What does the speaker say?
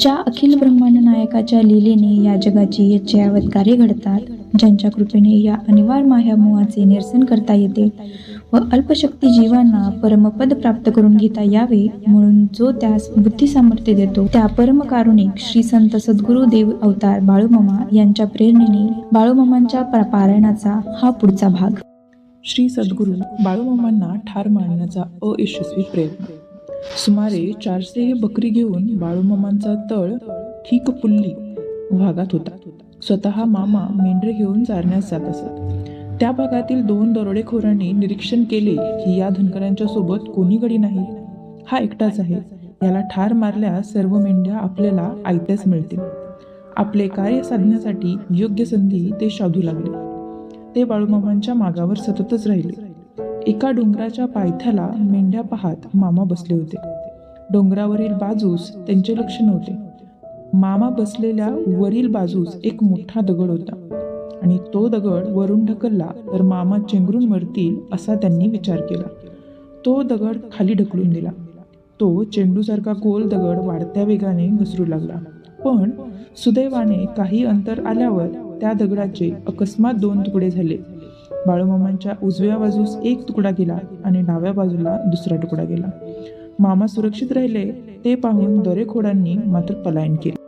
ज्या अखिल ब्रह्मांड नायकाच्या लीलेने या जगाची यच्चयावत कार्य घडतात ज्यांच्या कृपेने या अनिवार्य मायामोहाचे निरसन करता येते व अल्पशक्ती जीवांना परमपद प्राप्त करून घेता यावे म्हणून जो त्यास बुद्धी सामर्थ्य देतो त्या परमकारुणिक श्री संत सद्गुरु देव अवतार बाळूमामा यांच्या प्रेरणेने बाळूमामांच्या पारायणाचा हा पुढचा भाग. श्री सद्गुरू बाळूमामांना ठार मारण्याचा अयशस्वी प्रयत्न. सुमारे चारशे बकरी घेऊन बाळूमामांचा तळ ठीक पुल्ली भागात होता. स्वतः मामा मेंढरे घेऊन चारण्यास जात असत. त्या भागातील दोन दरोडेखोरांनी निरीक्षण केले की या धनकरांच्या सोबत कोणी गडी नाही. हा एकटाच आहे. याला ठार मारल्यास सर्व मेंढ्या आपल्याला आयत्याच मिळतील. आपले कार्य साधण्यासाठी योग्य संधी ते शोधू लागले. ते बाळूमामांच्या मागावर सततच राहिले. एका डोंगराच्या पायथ्याला मेंढ्या पाहत मामा बसले होते. डोंगरावरील बाजूस त्यांचे लक्ष नव्हते. मामा बसलेल्या वरील बाजूस एक मोठा दगड होता आणि तो दगड वरून ढकलला तर मामा चेंगरून मरतील असा त्यांनी विचार केला. तो दगड खाली ढकलून दिला. तो चेंडूसारखा गोल दगड वाढत्या वेगाने घसरू लागला. पण सुदैवाने काही अंतर आल्यावर त्या दगडाचे अकस्मात दोन तुकडे झाले. बाळूमामांच्या उजव्या बाजूस एक तुकडा गेला आणि डाव्या बाजूला दुसरा तुकडा गेला. मामा सुरक्षित राहिले ते पाहून दरेखोडांनी मात्र पलायन केले.